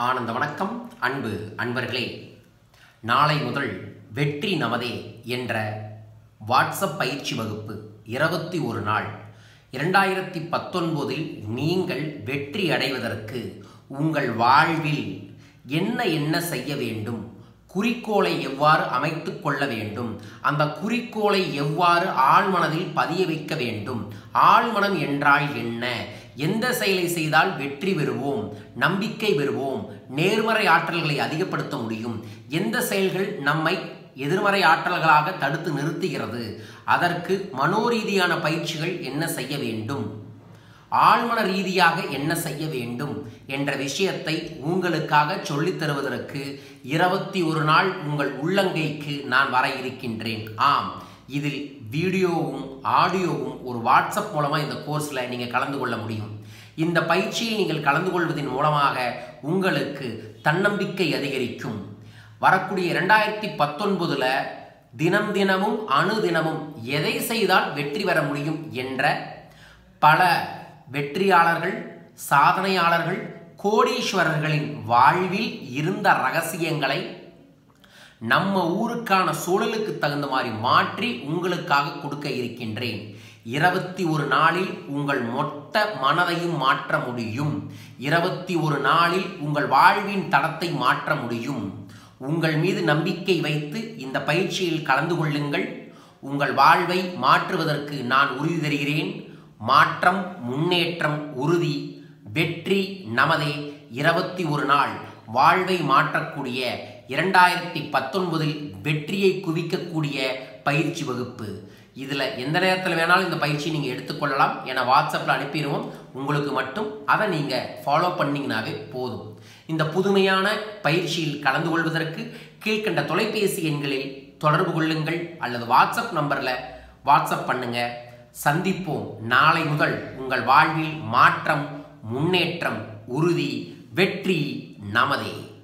ஆனந்த வணக்கம் அன்பு அன்பர்களே. நாளை முதல் வெற்றி நமதே என்ற வாட்ஸ்அப் பயிற்சி வகுப்பு இருபத்தி ஒரு நாள். இரண்டாயிரத்தி பத்தொன்பதில் நீங்கள் வெற்றி அடைவதற்கு உங்கள் வாழ்வில் என்ன என்ன செய்ய வேண்டும் குறிக்கோளை எவ்வாறு அமைத்து கொள்ள வேண்டும்? அந்த குறிக்கோளை எவ்வாறு ஆழ்மனதில் பதிய வைக்க வேண்டும்? ஆழ்மனம் என்றால் என்ன? எந்த செயலை செய்தால் வெற்றி பெறுவோம்? நம்பிக்கை பெறுவோம்? நேர்மறை ஆற்றல்களை அதிகப்படுத்த முடியும்? எந்த செயல்கள் நம்மை எதிர்மறை ஆற்றல்களாக தடுத்து நிறுத்துகிறது? அதற்கு மனோரீதியான பயிற்சிகள் என்ன செய்ய வேண்டும்? ஆழ்மன ரீதியாக என்ன செய்ய வேண்டும் என்ற விஷயத்தை உங்களுக்காக சொல்லித் தருவதற்கு இருபத்தி ஒரு நாள் உங்கள் உள்ளங்கைக்கு நான் வர இருக்கின்றேன். ஆம் இதில் வீடியோவும் ஆடியோவும் ஒரு வாட்ஸ்அப் மூலமாக இந்த கோர்ஸில் நீங்கள் கலந்து கொள்ள முடியும். இந்த பயிற்சியில் நீங்கள் கலந்து கொள்வதன் மூலமாக உங்களுக்கு தன்னம்பிக்கை அதிகரிக்கும். வரக்கூடிய இரண்டாயிரத்தி பத்தொன்பதில் தினம் தினமும் அணு தினமும் எதை செய்தால் வெற்றி பெற முடியும் என்ற பல வெற்றியாளர்கள் சாதனையாளர்கள் கோடீஸ்வரர்களின் வாழ்வில் இருந்த ரகசியங்களை நம்ம ஊருக்கான சூழலுக்கு தகுந்த மாதிரி மாற்றி உங்களுக்காக கொடுக்க இருக்கின்றேன். இருபத்தி ஒரு நாளில் உங்கள் மொத்த மனதையும் மாற்ற முடியும். இருபத்தி ஒரு நாளில் உங்கள் வாழ்வின் தடத்தை மாற்ற முடியும். உங்கள் மீது நம்பிக்கை வைத்து இந்த பயிற்சியில் கலந்து கொள்ளுங்கள். உங்கள் வாழ்வை மாற்றுவதற்கு நான் உறுதி தருகிறேன். மாற்றம் முன்னேற்றம் உறுதி வெற்றி நமதே இருபத்தி ஒரு நாள். வாழ்வை மாற்றக்கூடிய இரண்டாயிரத்தி பத்தொன்பதில் வெற்றியை குவிக்கக்கூடிய பயிற்சி வகுப்பு. இதில் எந்த நேரத்தில் வேணாலும் இந்த பயிற்சியை நீங்கள் எடுத்துக்கொள்ளலாம் என வாட்ஸ்அப்பில் அனுப்பிடுவோம். உங்களுக்கு மட்டும் அதை நீங்கள் ஃபாலோ பண்ணிங்கனாவே போதும். இந்த புதுமையான பயிற்சியில் கலந்து கொள்வதற்கு கீழ்கண்ட தொலைபேசி எண்களில் தொடர்பு கொள்ளுங்கள் அல்லது வாட்ஸ்அப் நம்பரில் வாட்ஸ்அப் பண்ணுங்கள் சந்திப்போம். நாளை முதல் உங்கள் வாழ்வில் மாற்றம் முன்னேற்றம் உறுதி வெற்றி நமதே.